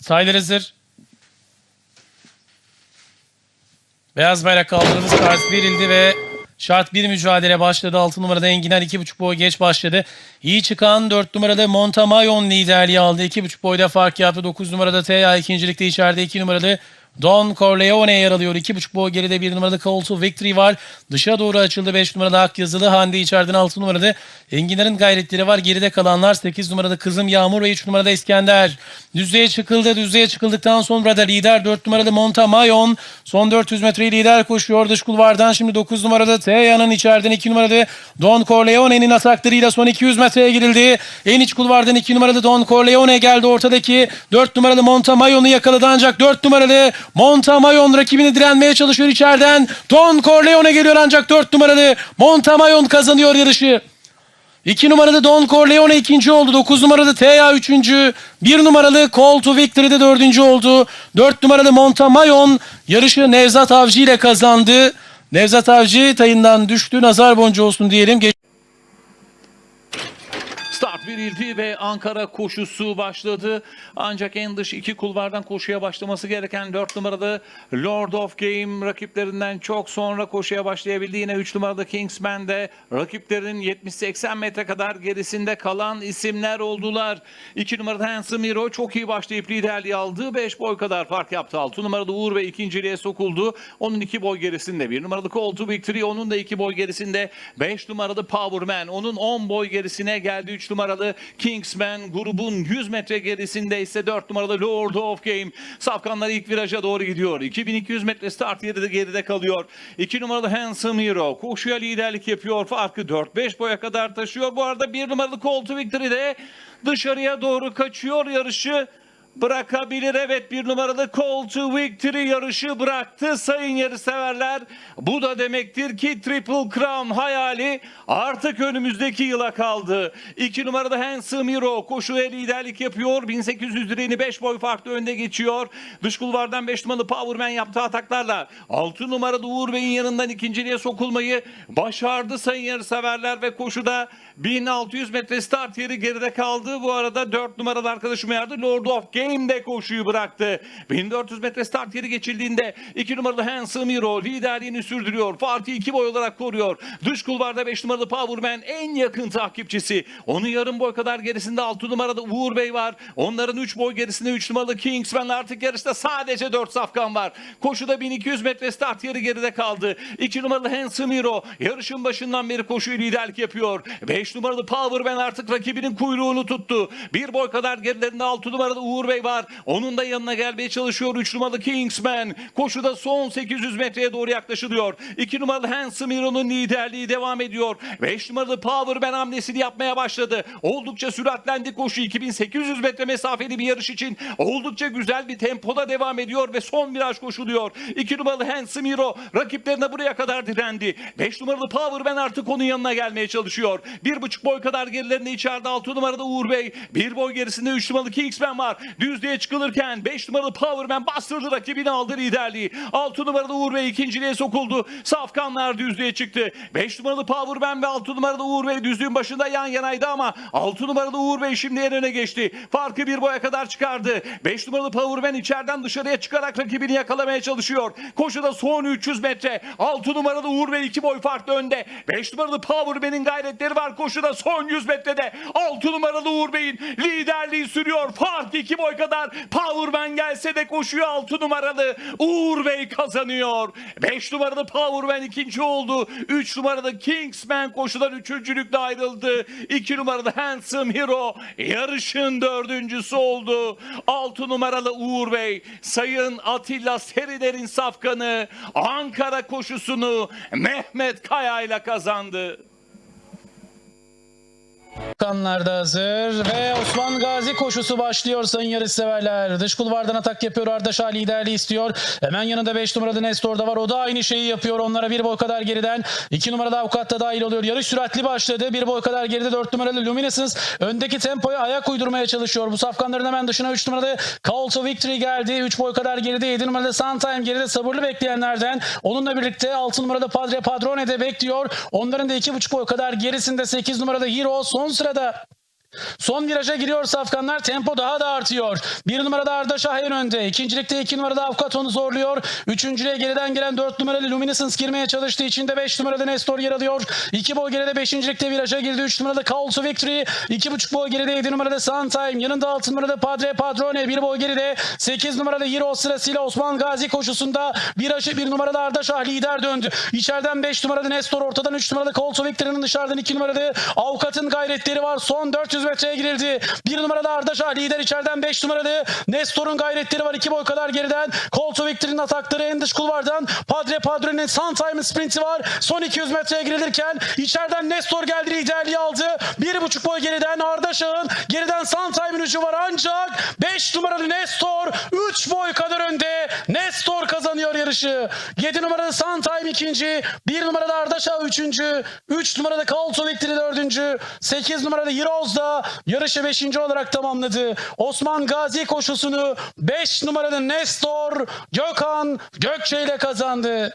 Sayılar hazır. Beyaz bayrak kaldırıldı. Start verildi ve şart bir mücadele başladı. 6 numarada Enginar 2.5 boy geç başladı. İyi çıkan 4 numarada Montamayon liderliği aldı. 2.5 boyda fark yaptı. 9 numarada TA ikincilikte içeride 2 numarada Don Corleone yer alıyor. 2.5 boy geride 1 numarada Call to Victory var. Dışa doğru açıldı 5 numarada Ak yazılı. Hande içeriden 6 numarada Enginar'ın gayretleri var. Geride kalanlar 8 numarada Kızım Yağmur ve 3 numarada İskender. Düzlüğe çıkıldı. Düzlüğe çıkıldıktan sonra da lider 4 numarada Montamayon. Son 400 metreyi lider koşuyor dış kulvardan. Şimdi 9 numarada Teya'nın içeriden 2 numarada Don Corleone'nin ataklarıyla son 200 metreye girildi. En iç kulvardan 2 numarada Don Corleone geldi. Ortadaki 4 numaralı Montamayon'u yakaladı ancak 4 numaralı Montamayon rakibini direnmeye çalışıyor içeriden. Don Corleone geliyor ancak 4 numaralı Montamayon kazanıyor yarışı. 2 numaralı Don Corleone ikinci oldu. 9 numaralı Tea üçüncü. 1 numaralı Call to Victory'de dördüncü oldu. 4 numaralı Montamayon yarışı Nevzat Avcı ile kazandı. Nevzat Avcı tayından düştü. Nazar boncuğu olsun diyelim. Geç- verildi ve Ankara koşusu başladı. Ancak en dış iki kulvardan koşuya başlaması gereken 4 numarada Lord of Game rakiplerinden çok sonra koşuya başlayabildi. Yine 3 numarada Kingsman de rakiplerinin 70-80 metre kadar gerisinde kalan isimler oldular. 2 numarada Handsome Hero çok iyi başlayıp liderliği aldı. 5 boy kadar fark yaptı. 6 numarada Uğur ve ikinciliğe sokuldu. Onun 2 boy gerisinde. 1 numarada Call to Victory onun da 2 boy gerisinde. 5 numarada Powerman onun 10 boy gerisine geldi. 3 numaralı Kingsman grubun 100 metre gerisinde ise 4 numaralı Lord of Game. Safkanlar ilk viraja doğru gidiyor. 2200 metre start yeri de geride kalıyor. 2 numaralı Handsome Hero koşuya liderlik yapıyor. Farkı 4-5 boya kadar taşıyor. Bu arada 1 numaralı Call to Victory de dışarıya doğru kaçıyor yarışı. Bırakabilir evet bir numaralı Call to Victory yarışı bıraktı sayın yarışseverler. Bu da demektir ki Triple Crown hayali artık önümüzdeki yıla kaldı. 2 numarada Handsome Hero koşuya liderlik yapıyor. 1800 direğini 5 boy farklı önde geçiyor. Dış kulvardan 5 numaralı Powerman yaptığı ataklarla 6 numarada Uğur Bey'in yanından ikinciliğe sokulmayı başardı sayın yarışseverler ve koşuda 1600 metre start yeri geride kaldı. Bu arada 4 numaralı arkadaşım yardı. Lord of Game de koşuyu bıraktı. 1400 metre start yeri geçildiğinde 2 numaralı Handsome Hero liderliğini sürdürüyor. Fatih 2 boy olarak koruyor. Dış kulvarda 5 numaralı Powerman en yakın takipçisi. Onun yarım boy kadar gerisinde 6 numarada Uğur Bey var. Onların 3 boy gerisinde 3 numaralı Kingsman artık yarışta sadece 4 safkan var. Koşuda 1200 metre start yeri geride kaldı. 2 numaralı Handsome Hero yarışın başından beri koşuyu liderlik yapıyor. 5 numaralı Powerman artık rakibinin kuyruğunu tuttu. Bir boy kadar gerilerinde 6 numaralı Uğur Bey var. Onun da yanına gelmeye çalışıyor 3 numaralı Kingsman. Koşuda son 800 metreye doğru yaklaşılıyor. 2 numaralı Handsome Hero'nun liderliği devam ediyor. 5 numaralı Powerman hamlesini yapmaya başladı. Oldukça süratlendi koşu 2800 metre mesafeli bir yarış için. Oldukça güzel bir tempoda devam ediyor ve son viraj koşuluyor. 2 numaralı Handsome Hero rakiplerine buraya kadar direndi. 5 numaralı Powerman artık onun yanına gelmeye çalışıyor. 1,5 boy kadar gerilerinde içeride 6 numarada Uğur Bey. 1 boy gerisinde 3 numaralı Kingsman var. Düzlüğe çıkılırken 5 numaralı Powerman bastırdı rakibini aldı liderliği. 6 numaralı Uğur Bey ikinciliğe sokuldu. Safkanlar düzlüğe çıktı. 5 numaralı Powerman ve 6 numaralı Uğur Bey düzlüğün başında yan yanaydı ama 6 numaralı Uğur Bey şimdi en öne geçti. Farkı bir boya kadar çıkardı. 5 numaralı Powerman içeriden dışarıya çıkarak rakibini yakalamaya çalışıyor. Koşuda son 300 metre. 6 numaralı Uğur Bey 2 boy farklı önde. 5 numaralı Powerman'in gayretleri var koşuda son 100 metrede. 6 numaralı Uğur Bey'in liderliği sürüyor. Fark 2 boy kadar. Powerman gelse de koşuyor 6 numaralı. Uğur Bey kazanıyor. 5 numaralı Powerman ikinci oldu. 3 numaralı Kingsman koşudan üçüncülükle ayrıldı. 2 numaralı Handsome Hero yarışın dördüncüsü oldu. 6 numaralı Uğur Bey Sayın Atilla Seriler'in safkanı Ankara koşusunu Mehmet Kaya ile kazandı. Kanlar da hazır ve Osman Gazi koşusu başlıyor sayın yarışseverler. Dış kulvardan atak yapıyor Ardaşa liderliği istiyor. Hemen yanında 5 numaralı Nestor da var. O da aynı şeyi yapıyor. Onlara bir boy kadar geriden. 2 numaralı avukat da dahil oluyor. Yarış süratli başladı. Bir boy kadar geride 4 numaralı Luminescence öndeki tempoya ayak uydurmaya çalışıyor. Bu safkanların hemen dışına 3 numaralı Call to Victory geldi. 3 boy kadar geride 7 numaralı Suntime geride sabırlı bekleyenlerden. Onunla birlikte 6 numaralı Padre Padrone de bekliyor. Onların da 2,5 boy kadar gerisinde 8 numarada Hero son sırada Son viraja giriyor Safkanlar. Tempo daha da artıyor. Bir numarada Arda Şahin önde. İkincilikte iki numarada Avukat onu zorluyor. Üçüncüye geriden gelen dört numaralı Luminescence girmeye çalıştığı için de beş numarada Nestor yer alıyor. İki boy geride beşincilikte viraja girdi. Üç numarada Call to Victory. İki buçuk boy geride yedi numarada Suntime. Yanında altı numarada Padre Padrone. Bir boy geride. Sekiz numarada Hero sırasıyla Osman Gazi koşusunda virajı bir numarada Arda Şah lider döndü. İçeriden beş numarada Nestor ortadan üç numarada Call to Victory'nin dışarıdan iki numarada Avukat'ın gayretleri var. Son 400 metreye girildi. Bir numarada Arda Şah lider içeriden 5 numarada Nestor'un gayretleri var. 2 boy kadar geriden. Call to Victory'nin atakları en dış kulvardan. Padre Padre'nin Suntime'ın sprinti var. Son 200 metreye girilirken içeriden Nestor geldi liderliği aldı. 1,5 boy geriden Arda Şah'ın geriden Suntime'ın ucu var ancak 5 numaralı Nestor 3 boy kadar önde. Nestor kazanıyor yarışı. 7 numaralı Suntime ikinci. 1 numarada Arda Şah üçüncü. 3 numarada Call to Victory dördüncü. 8 numarada Heroes yarışı 5. olarak tamamladı. Osman Gazi koşusunu 5 numaralı Nestor Gökhan Gökçe ile kazandı.